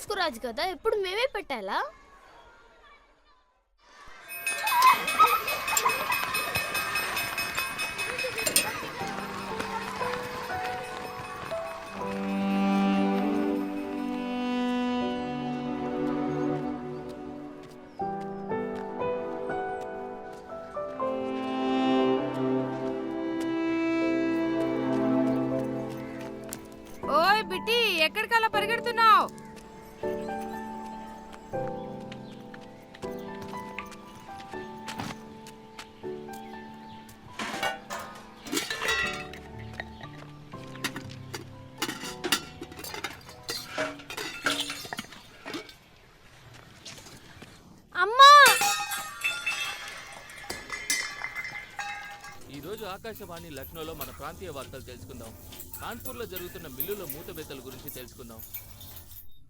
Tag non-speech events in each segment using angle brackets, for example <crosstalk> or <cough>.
తీసుకురాజు కదా ఎప్పుడు మేమే పెట్టాలా? ఆకాశవాణి లక్నోలో మన ప్రాంతీయ వార్తలు తెలుసుకుందాం. కాన్పూర్లో జరుగుతున్న మిల్లుల మూతబేతల గురించి తెలుసుకుందాం.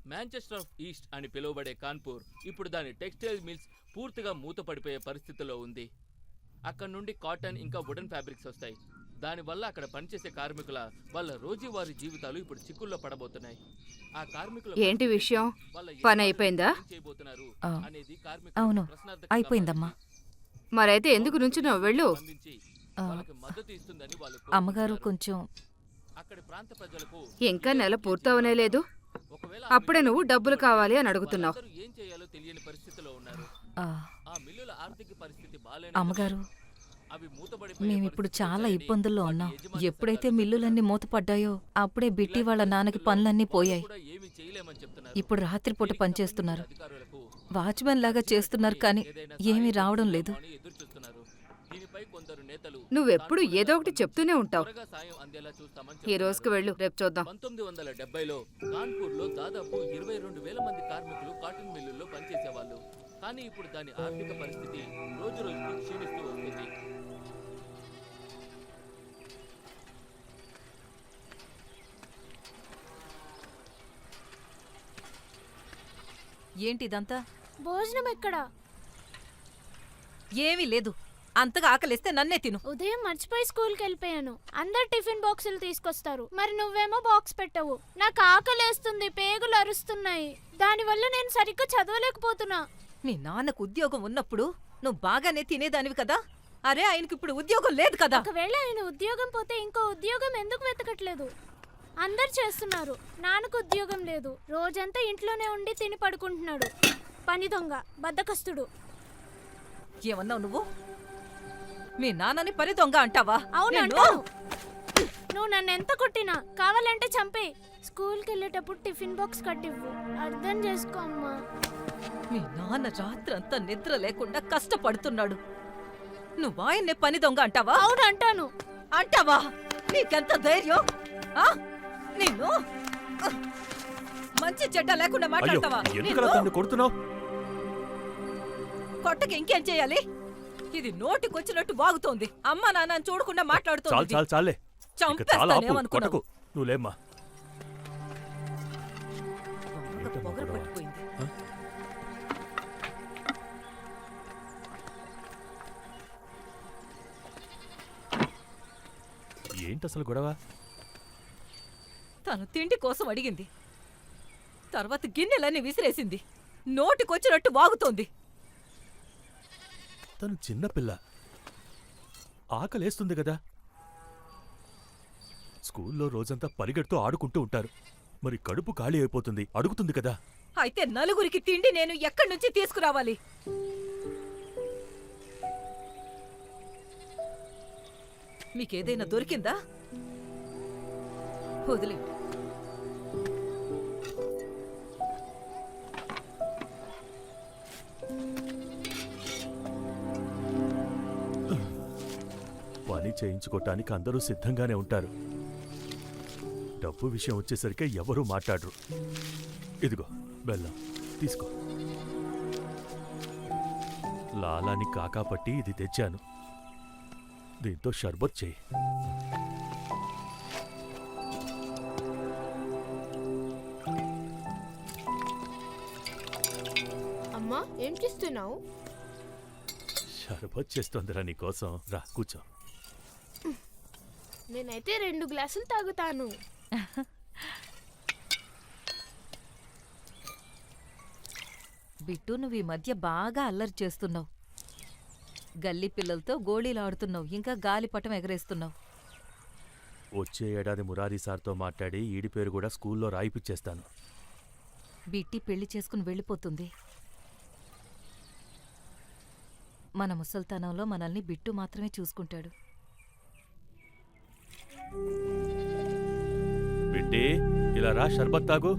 మాంచెస్టర్ ఆఫ్ ఈస్ట్ అని పిలువబడే కాన్పూర్ ఇప్పుడు దాని టెక్స్టైల్ మిల్స్ పూర్తిగా మూతపడిపోయే పరిస్థితిలో ఉంది. అక్కడ నుండి కాటన్ ఇంకా వుడెన్ ఫ్యాబ్రిక్స్ వస్తాయి. దానివల్ల అక్కడ పనిచేసే కార్మికుల వాళ్ళ రోజువారీ జీవితాలు ఇప్పుడు చిక్కుల్లో పడబోతున్నాయి. ఆ కార్మికుల ఏంటి విషయం? వాళ్ళ పని అయిపోయిందా? చేయబోతున్నారు అనేది కార్మికులకు అవును. ప్రశ్నార్థకంగా అయిపోయిందమ్మా. మరైతే ఎందుకు నుంచున్నావు? వెళ్ళు. అమ్మగారు. కొంచెం అక్కడి ప్రాంత ప్రజలకు ఇంకా నెల పూర్తవనే లేదు. అప్పుడే నువ్వు డబ్బులు కావాలి అని అడుగుతున్నావు. వాళ్ళందరూ ఏం చేయాలో తెలియని పరిస్థితిలో ఉన్నారు. ఆ, ఆ మిల్లుల ఆర్థిక పరిస్థితి బాలేని అమ్మగారు మేమిప్పుడు చాలా ఇబ్బందుల్లో ఉన్నాం. ఎప్పుడైతే మిల్లులన్నీ మూతపడ్డాయో అప్పుడే బిట్టి వాళ్ళ నాన్నకి పనులన్నీ పోయాయి. కూడా ఏమీ చేయలేమని చెప్తున్నారు. ఇప్పుడు రాత్రిపూట పనిచేస్తున్నారు వాచ్మెన్ లాగా చేస్తున్నారు కానీ ఏమీ రావడం లేదు. నువ్వెప్పుడు ఏదో ఒకటి చెప్తూనే ఉంటావు. త్వరగా సాయం అందేలా చూస్తామని ఈ. రోజుకి వెళ్ళు రేపు చూద్దాం. పంతొమ్మిది వందల డెబ్బైలో కాన్పూర్లో దాదాపు ఇరవై రెండు వేల మంది కార్మికులు కాటన్ మిల్లుల్లో పనిచేసేవాళ్ళు. కానీ ఇప్పుడు దాని ఆర్థిక పరిస్థితి రోజు రోజుకి క్షీణిస్తూ వస్తుంది. ఏంటి ఇదంతా భోజనం ఎక్కడ? ఏమీ లేదు. అంతగా ఆకలిస్తే నన్నే తిను. ఉదయం మర్చిపోయి స్కూల్కి వెళ్ళిపోయాను అందరు టిఫిన్ బాక్సులు తీసుకొస్తారు. మరి నువ్వేమో బాక్స్ పెట్టవు. నాకు ఆకలేస్తుంది పేగులు అరుస్తున్నాయి. దానివల్ల నేను సరిగ్గా చదవలేకపోతున్నా. మీ నాన్నకు ఉద్యోగం ఉన్నప్పుడు నువ్వు బాగానే తినేదానివి కదా? అరే ఆయనకి ఇప్పుడు ఉద్యోగం లేదు కదా? ఒకవేళ ఆయన ఉద్యోగం పోతే ఇంకో ఉద్యోగం ఎందుకు వెతకట్లేదు? అందరు చేస్తున్నారు. నాన్నకు ఉద్యోగం లేదు. రోజంతా ఇంట్లోనే ఉండి తిని పడుకుంటున్నాడు. పని దొంగ బద్దకస్తుడు. ఏమన్నావు నువ్వు? మీ నాన్నని పని దొంగ అంటావా? అవును అంటాను. నువ్వు నన్ను ఎంత కొట్టినా కావాలంటే చంపే. స్కూల్కి వెళ్ళేటప్పుడు టిఫిన్ బాక్స్ కట్టివ్వు. అర్థం చేసుకో అమ్మా. మీ నాన్న రాత్రంతా నిద్ర లేకుండా కష్టపడుతున్నాడు. నువ్వు ఆయన్నే పని దొంగ అంటావా? అవును అంటాను. అంటావా? నీకెంత ధైర్యం? ఆ? నిన్ను? మంచి చెడ్డ లేకుండా అయ్యో మాట్లాడతావా? ఎందుకలా నిన్ను? తన్ను కొడుతున్నావు? కొట్టకి ఇంకేం చేయాలి? ఇది నోటికొచ్చినట్టు వాగుతోంది. అమ్మ నాన్న చూడకుండా చాలు మాట్లాడుతోంది చాలు చాలే. ఇక చాలా ఆపు చంపేస్తానేమనుకున్నావు కొట్టకు. నువ్వు లేమ్మా. బాగా పొగరు పట్టిపోయింది. ఏంటి అసలు గొడవ? తను తిండి కోసం అడిగింది. తర్వాత గిన్నెలన్నీ విసిరేసింది. నోటికొచ్చినట్టు వాగుతోంది. తను చిన్నపిల్ల ఆకలేస్తుంది కదా. స్కూల్లో రోజంతా పరిగెడుతూ ఆడుకుంటూ ఉంటారు. మరి కడుపు ఖాళీ అయిపోతుంది. అడుగుతుంది కదా. అయితే నలుగురికి తిండి నేను ఎక్కడి నుంచి తీసుకురావాలి? మీకేదైనా దొరికిందా? వదిలే పని చేయించుకోవటానికి అందరూ సిద్ధంగానే ఉంటారు. డబ్బు విషయం వచ్చేసరికి ఎవరూ మాట్లాడరు. ఇదిగో బెల్లం తీసుకో. లాలాని కాకా పట్టి ఇది తెచ్చాను. దీంతో షర్బత్ చేయి. అమ్మా ఏం చేస్తున్నావు? షర్బత్ చేస్తోందిరా నీకోసం రా కూర్చో. నేనైతే రెండు గ్లాసులు తాగుతాను. బిట్టు నువ్వు ఈ మధ్య బాగా అల్లరి చేస్తున్నావు. గల్లీ పిల్లలతో గోళీలు ఆడుతున్నావు ఇంకా గాలిపటం ఎగరేస్తున్నావు. వచ్చే ఏడాది మురారి సార్తో మాట్లాడి ఈడి పేరు కూడా స్కూల్లో రాయిపిచ్చేస్తాను. బిట్టి పెళ్ళి చేసుకుని వెళ్ళిపోతుంది. మన ముసల్తనంలో మనల్ని బిట్టు మాత్రమే చూసుకుంటాడు. బిడ్డి ఇలా రా షర్బత్ తాగు.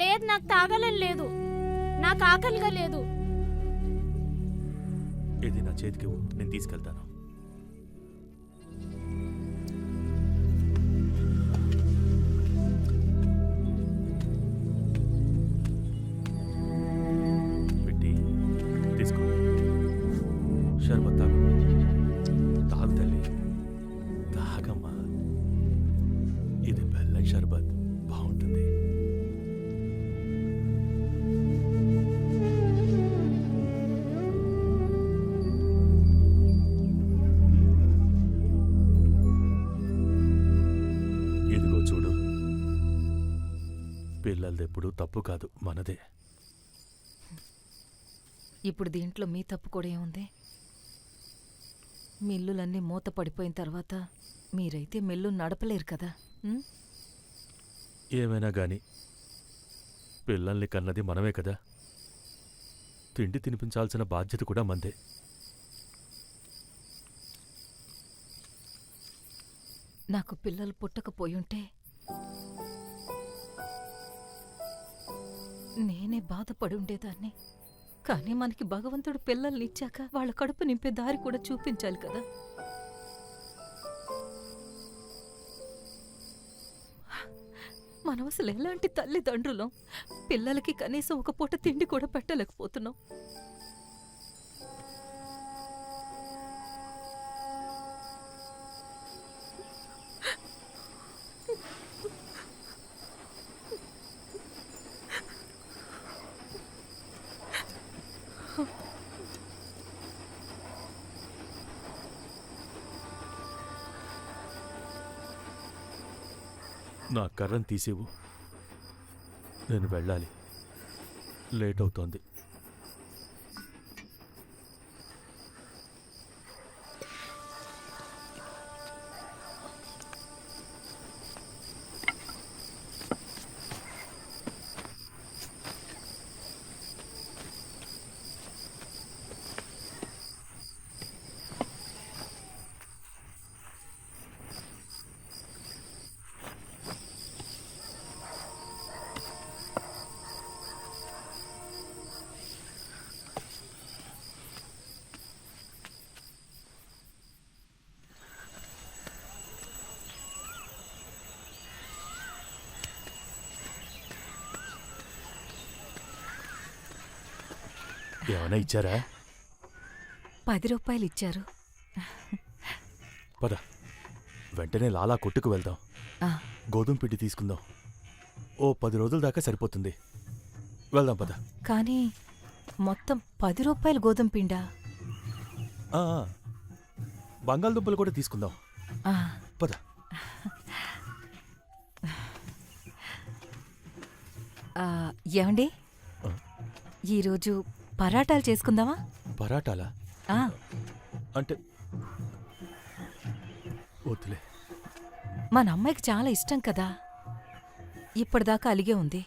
లేదు నాకు తాగాలని లేదు. నాకు ఆకలిగా లేదు. ఇది నా చేతికి నేను తీసుకెళ్తాను. ఇప్పుడు దీంట్లో మీ తప్పు కూడా ఏముంది? మిల్లులన్నీ మూత పడిపోయిన తర్వాత మీరైతే మిల్లు నడపలేరు కదా ఉం? ఏమైనా గాని పిల్లల్ని కన్నది మనమే కదా. తిండి తినిపించాల్సిన బాధ్యత కూడా మందే. నాకు పిల్లలు పుట్టకపోయుంటే నేనే బాధపడి ఉండేదాన్ని. కానీ మనకి భగవంతుడు పిల్లల్ని ఇచ్చాక వాళ్ళ కడుపు నింపే దారి కూడా చూపించాలి కదా. మనం అసలు ఎలాంటి తల్లిదండ్రులం? పిల్లలకి కనీసం ఒక పూట తిండి కూడా పెట్టలేకపోతున్నాం. నా కర్రను తీసేవు. నేను వెళ్ళాలి. లేట్ అవుతోంది. ఏమైనా ఇచ్చారా? పది రూపాయలు ఇచ్చారు. పద. వెంటనే లాలా కొట్టుకు వెళ్దాం. ఆ, గోధుమ పిండి తీసుకుందాం. ఓ పది రోజుల దాకా సరిపోతుంది. వెళ్దాం పద. కానీ మొత్తం పది రూపాయలు గోధుమ పిండా? ఆ, ఆ. బంగాళదుంపలు కూడా తీసుకుందాం. ఆ, పద. ఆ, ఏమండి. ఈరోజు పరాటాలు చేసుకుందామా? పరాటాలా? ఆ, అంటే వద్దులే. మన అమ్మాయికి చాలా ఇష్టం కదా. ఇప్పటిదాకా అలిగే ఉంది.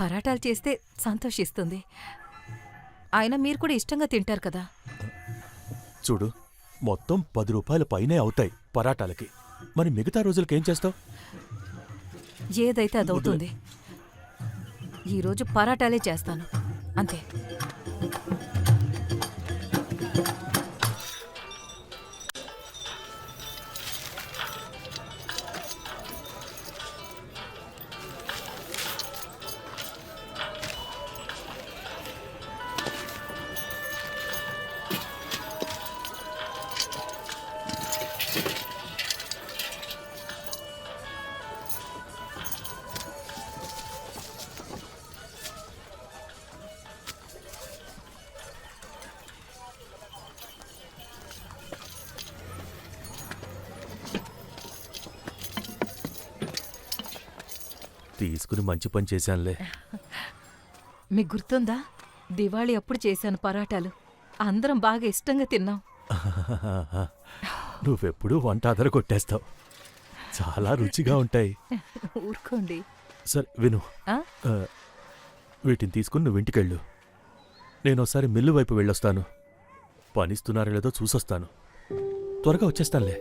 పరాటాలు చేస్తే సంతోషిస్తుంది. అయినా మీరు కూడా ఇష్టంగా తింటారు కదా. చూడు మొత్తం పది రూపాయల పైనే అవుతాయి పరాటాలకి. మరి మిగతా రోజులకి ఏం చేస్తావు? ఏదైతే అదవుతుంది ఈరోజు పరాటాలే చేస్తాను. అంతే. తీసుకుని మంచి పని చేశానులే. మీకు గుర్తుందా? దివాళీ అప్పుడు చేశాను పరాటాలు. అందరం బాగా ఇష్టంగా తిన్నాం. <laughs> నువ్వెప్పుడూ వంట అదర కొట్టేస్తావు చాలా రుచిగా ఉంటాయి. <laughs> ఊరుకోండి. సరే విను. వీటిని తీసుకుని నువ్వు ఇంటికెళ్ళు. నేను ఒకసారి మిల్లు వైపు వెళ్ళొస్తాను. పనిస్తున్నారో లేదో చూసొస్తాను. త్వరగా వచ్చేస్తానులే.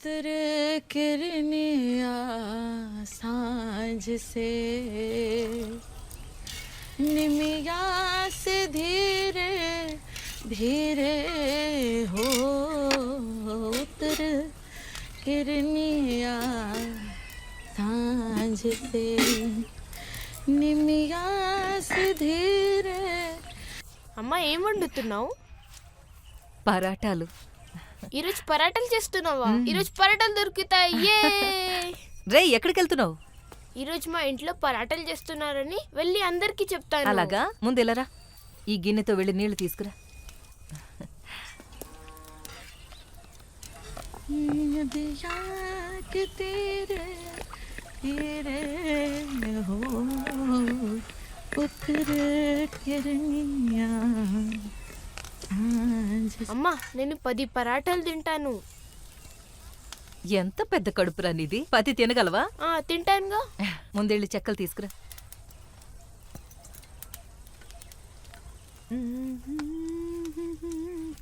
उतर किरनिया सांझ से निमिया से धीरे धीरे हो उतर किरनिया सांझ से निमिया से धीरे అమ్మ ఏం వండుతున్నావు పరాటాలు ఈ రోజు పరాటలు చేస్తున్నావా? ఈ రోజు పరాటలు దొరుకుతాయి. <laughs> రే ఎక్కడికి వెళ్తున్నావు ఈ రోజు మా ఇంట్లో పరాటలు చేస్తున్నారని వెళ్ళి అందరికీ చెప్తాను. అలాగా? ముందు వెళ్ళరా ఈ గిన్నెతో వెళ్ళి నీళ్ళు తీసుకురా. तेरे అమ్మ నేను పది పరాటాలు తింటాను. ఎంత పెద్ద కడుపురా నీది పతి తినగలవా? ఆ తింటానుగా. ముందెళ్ళి చెక్కలు తీసుకురా.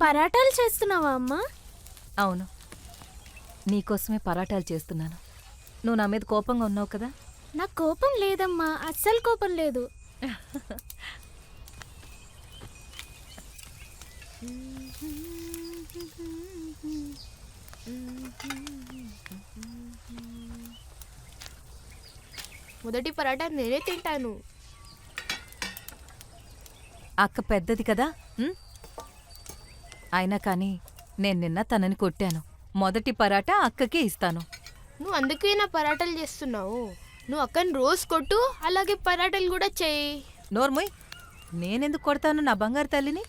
పరాటాలు చేస్తున్నావా అమ్మా? అవును. నీకోసమే పరాటాలు చేస్తున్నాను. నువ్వు నా మీద కోపంగా ఉన్నావు కదా? నాకు కోపం లేదమ్మా అస్సలు కోపం లేదు. <laughs> మొదటి పరాటా నేనే తింటాను. అక్క పెద్దది కదా? అయినా కానీ నేను నిన్న తనని కొట్టాను. మొదటి పరాటా అక్కకే ఇస్తాను. నువ్వు అందుకే నా పరాటాలు చేస్తున్నావు. నువ్వు అక్కని రోజు కొట్టు అలాగే పరాటాలు కూడా చేయి. నోర్మోయ్ నేనెందుకు కొడతాను నా బంగారు తల్లిని?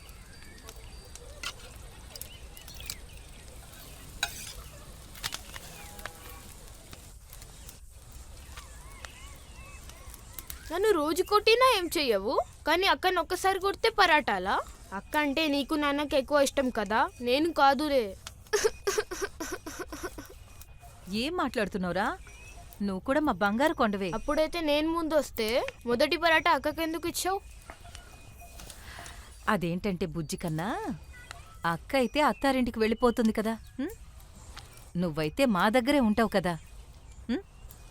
నన్ను రోజు కొట్టినా ఏం చెయ్యవు? కానీ అక్కని ఒక్కసారి కొడితే పరాటాలా? అక్క అంటే నీకు నాన్నకి ఎక్కువ ఇష్టం కదా? నేను కాదులే. ఏం మాట్లాడుతున్నావురా? నువ్వు కూడా మా బంగారు కొండవే. అప్పుడైతే నేను ముందు వస్తే మొదటి పరాటా అక్కకి ఎందుకు ఇచ్చావు? అదేంటంటే బుజ్జి కన్నా అక్క అయితే అత్తారింటికి వెళ్ళిపోతుంది కదా ఉం? నువ్వైతే మా దగ్గరే ఉంటావు కదా.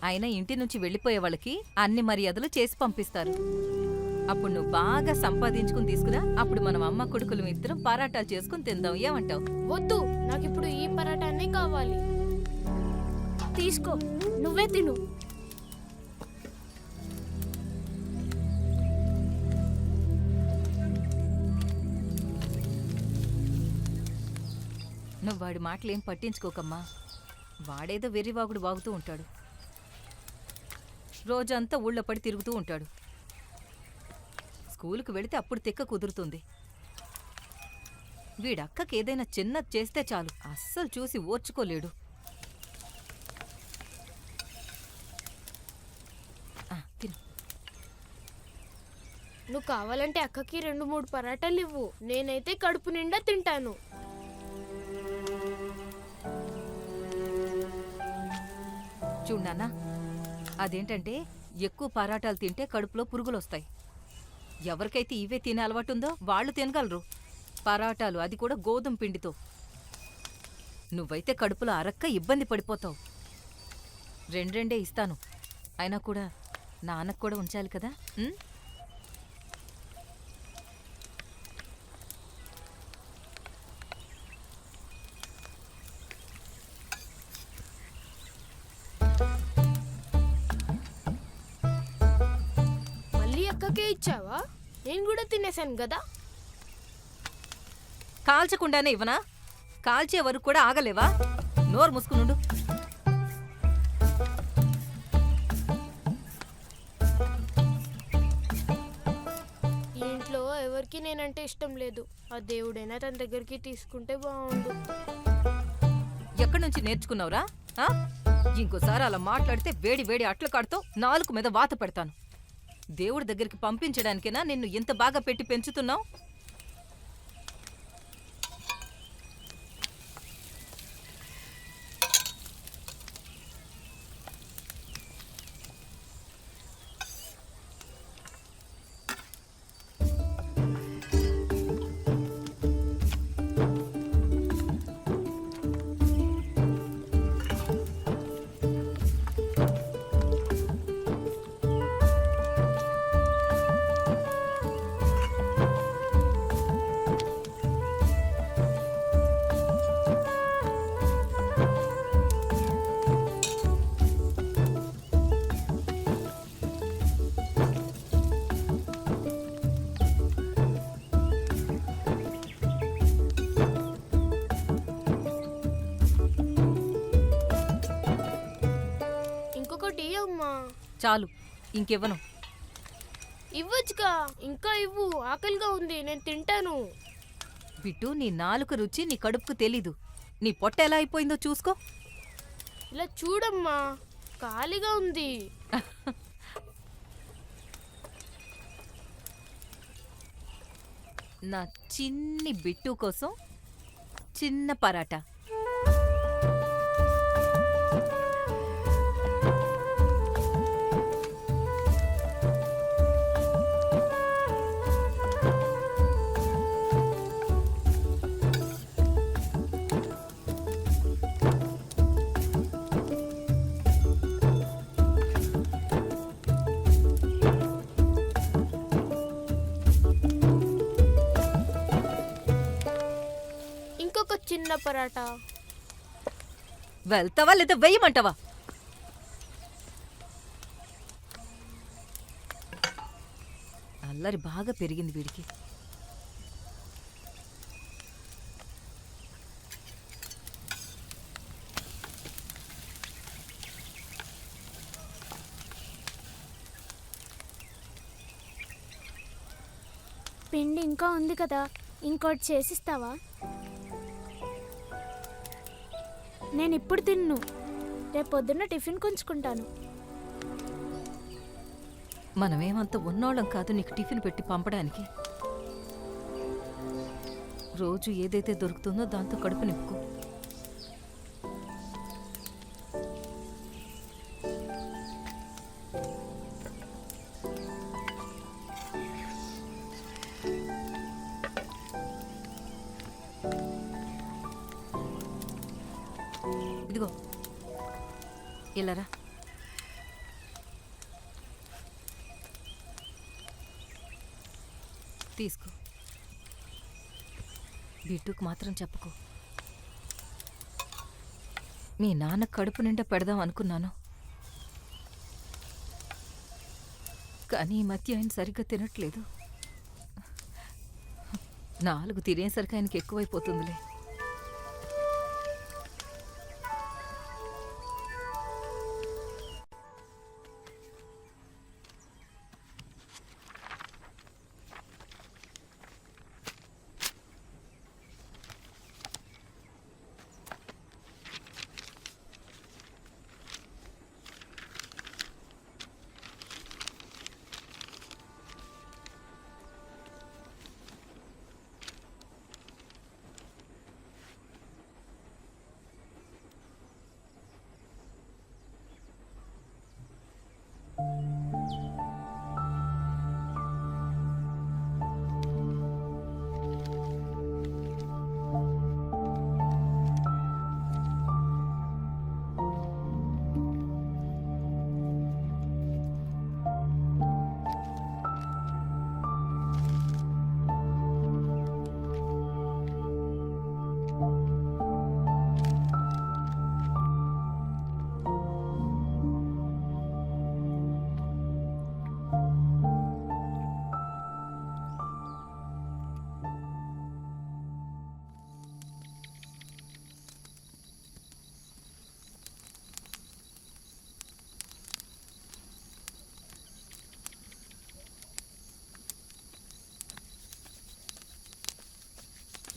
ఉం? అయినా ఇంటి నుంచి వెళ్ళిపోయే వాళ్ళకి అన్ని మర్యాదలు చేసి పంపిస్తారు. అప్పుడు నువ్వు బాగా సంపాదించుకుని తీసుకురా అప్పుడు మనం అమ్మ కొడుకులు ఇద్దరం పరాటాలు చేసుకుని తిందాం ఏమంటావు? వద్దు నాకు ఇప్పుడు ఈ పరాటానే కావాలి. తీసుకో నువ్వే తిను. నువ్వు వాడి మాటలేం పట్టించుకోకమ్మా. వాడేదో వెర్రివాగుడు వాగుతూ ఉంటాడు. రోజంతా ఊళ్ళో పడి తిరుగుతూ ఉంటాడు. స్కూలుకు వెళితే అప్పుడు తిక్క కుదురుతుంది. వీడక్కకి ఏదైనా చిన్నది చేస్తే చాలు. అస్సలు చూసి ఓర్చుకోలేడు. నువ్వు కావాలంటే అక్కకి రెండు మూడు పరాటాలు ఇవ్వు. నేనైతే కడుపు నిండా తింటాను. చూడు నాన్న అదేంటంటే ఎక్కువ పరాటాలు తింటే కడుపులో పురుగులొస్తాయి. ఎవరికైతే ఇవే తినే అలవాటు ఉందో వాళ్ళు తినగలరు. పరాటాలు అది కూడా గోధుమ పిండితో. నువ్వైతే కడుపులో అరక్క ఇబ్బంది పడిపోతావు. రెండ్రెండే ఇస్తాను. అయినా కూడా నాన్నకు కూడా ఉంచాలి కదా తినేసాను కదా. కాల్చకుండానే ఇవ్వనా? కాల్చే వరకు కూడా ఆగలేవా? నోరు మూసుకునుండు. ఈ ఇంట్లో ఎవరికి నేనంటే ఇష్టం లేదు. ఆ దేవుడైనా తన దగ్గరికి తీసుకుంటే బాగుండు. ఎక్కడి నుంచి నేర్చుకున్నావురా? ఆ? ఇంకోసారి అలా మాట్లాడితే వేడి వేడి అట్ల కాడుతో నాలుగు మీద వాత పెడతాను. దేవుడి దగ్గరికి పంపించడానికేనా నిన్ను ఇంత బాగా పెట్టి పెంచుతున్నావు? చాలు ఇంకెవ్వను. ఇవ్వచ్చుగా ఇంకా ఇవ్వు ఆకలిగా ఉంది నేను తింటాను. బిట్టు నీ నాలుక రుచి నీ కడుపుకు తెలీదు. నీ పొట్ట ఎలా అయిపోయిందో చూసుకో. ఇలా చూడమ్మా ఖాళీగా ఉంది. నా చిన్ని బిట్టు కోసం చిన్న పరాటా. చిన్న పరాటా? వెళ్తావా లేదా వెయ్యమంటావా అల్లరి బాగా పెరిగింది వీడికి. పిండి ఇంకా ఉంది కదా ఇంకోటి చేసిస్తావా? నేను ఇప్పుడు తిన్ను. రేపు పొద్దున్న టిఫిన్ కొంచుకుంటాను. మనమేమంత ఉన్నోళ్ళం కాదు నీకు టిఫిన్ పెట్టి పంపడానికి. రోజు ఏదైతే దొరుకుతుందో దాంతో కడుపు నింపుకో. తీసుకో. బిట్టుకు మాత్రం చెప్పుకో. మీ నాన్న కడుపు నిండా పెడదాం అనుకున్నాను. కానీ ఈ మధ్య ఆయన సరిగ్గా తినట్లేదు. నాలుగు తినేసరికి ఆయనకి ఎక్కువైపోతుందిలే.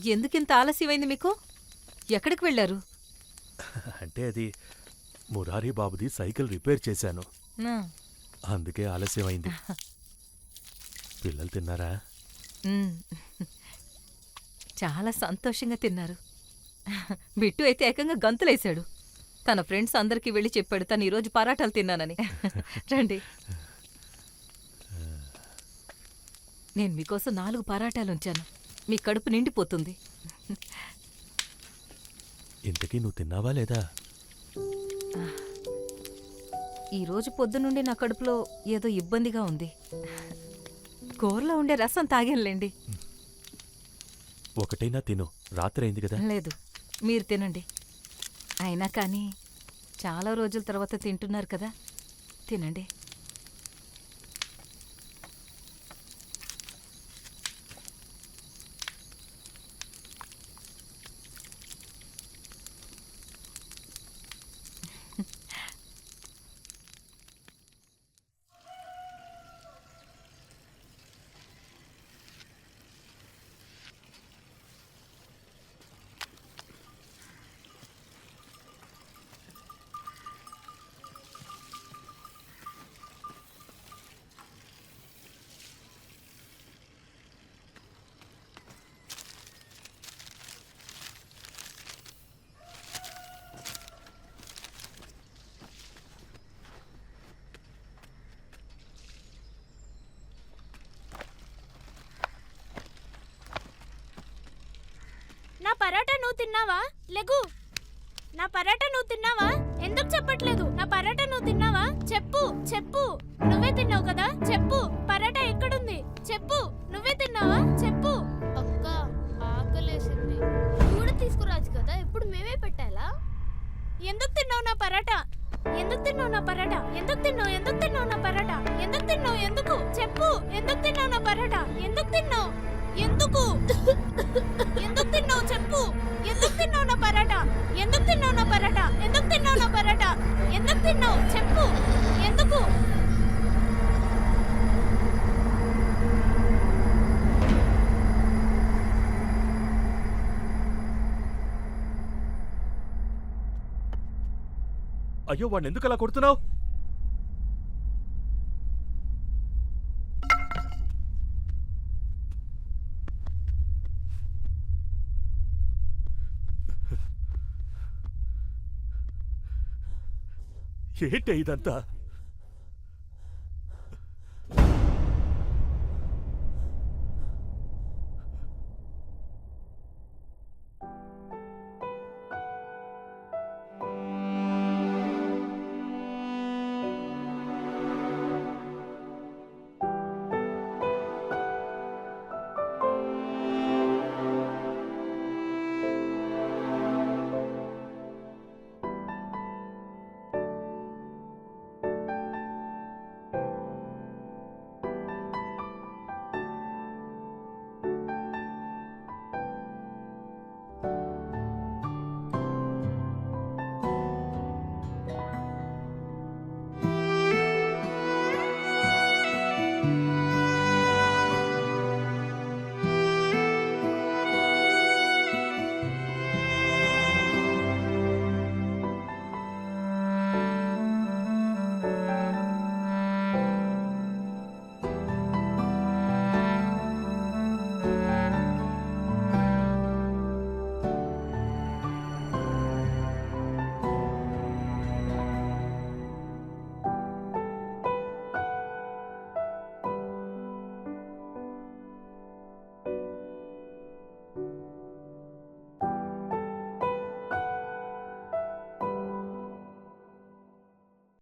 ఎందుకింత ఆలస్యమైంది మీకు? ఎక్కడికి వెళ్ళారు? అంటే అది మురారి బాబుది సైకిల్ రిపేర్ చేశాను. అందుకే ఆలస్యమైంది. పిల్లలు తిన్నారా. చాలా సంతోషంగా తిన్నారు. బిట్టు అయితే ఏకంగా గంతులేశాడు. తన ఫ్రెండ్స్ అందరికీ వెళ్ళి చెప్పాడు తను ఈరోజు పరాటాలు తిన్నానని. రండి. నేను మీకోసం నాలుగు పరాటాలు ఉంచాను. మీ కడుపు నిండిపోతుంది. ఇంతకీ నువ్వు తిన్నావా లేదా? ఈ రోజు పొద్దునుండి నా కడుపులో ఏదో ఇబ్బందిగా ఉంది. కూరలో ఉండే రసం తాగానులేండి. ఒకటైనా తిను. రాత్రి అయింది కదా? లేదు మీరు తినండి. అయినా కానీ చాలా రోజుల తర్వాత తింటున్నారు కదా? తినండి నా పరాటా నువ్వు తిన్నావా? లెగు. నా పరాటా నువ్వు తిన్నావా? ఎందుకు చెప్పట్లేదు? నా పరాటా నువ్వు తిన్నావా? చెప్పు చెప్పు. నువ్వే తిన్నావు కదా? చెప్పు. పరాటా ఎక్కడుంది? చెప్పు. నువ్వే తిన్నావా? చెప్పు. అక్క ఆకలేసింది. కూడా తీసుకురాచ్చు కదా? ఎప్పుడు మేమే పెట్టాలా? ఎందుకు తిన్నావు నా పరాటా? ఎందుకు తిన్నావు నా పరాటా? ఎందుకు తిన్నావు? ఎందుకు తిన్నావు నా పరాటా? ఎందుకు తిన్నావు? ఎందుకు? చెప్పు. ఎందుకు తిన్నావు నా పరాటా? ఎందుకు తిన్నావు? ఎందుకు? ఎందుకు తిన్నావు చెప్పు. ఎందుకు తిన్నావు నా పరాటా? ఎందుకు తిన్నావు నా పరాటా? ఎందుకు తిన్నావు నా పరాటా? ఎందుకు తిన్నావు? చెప్పు. ఎందుకు? అయ్యో వాడిని ఎందుకు అలా కొడుతున్నావు? ఏంటి ఇదంతా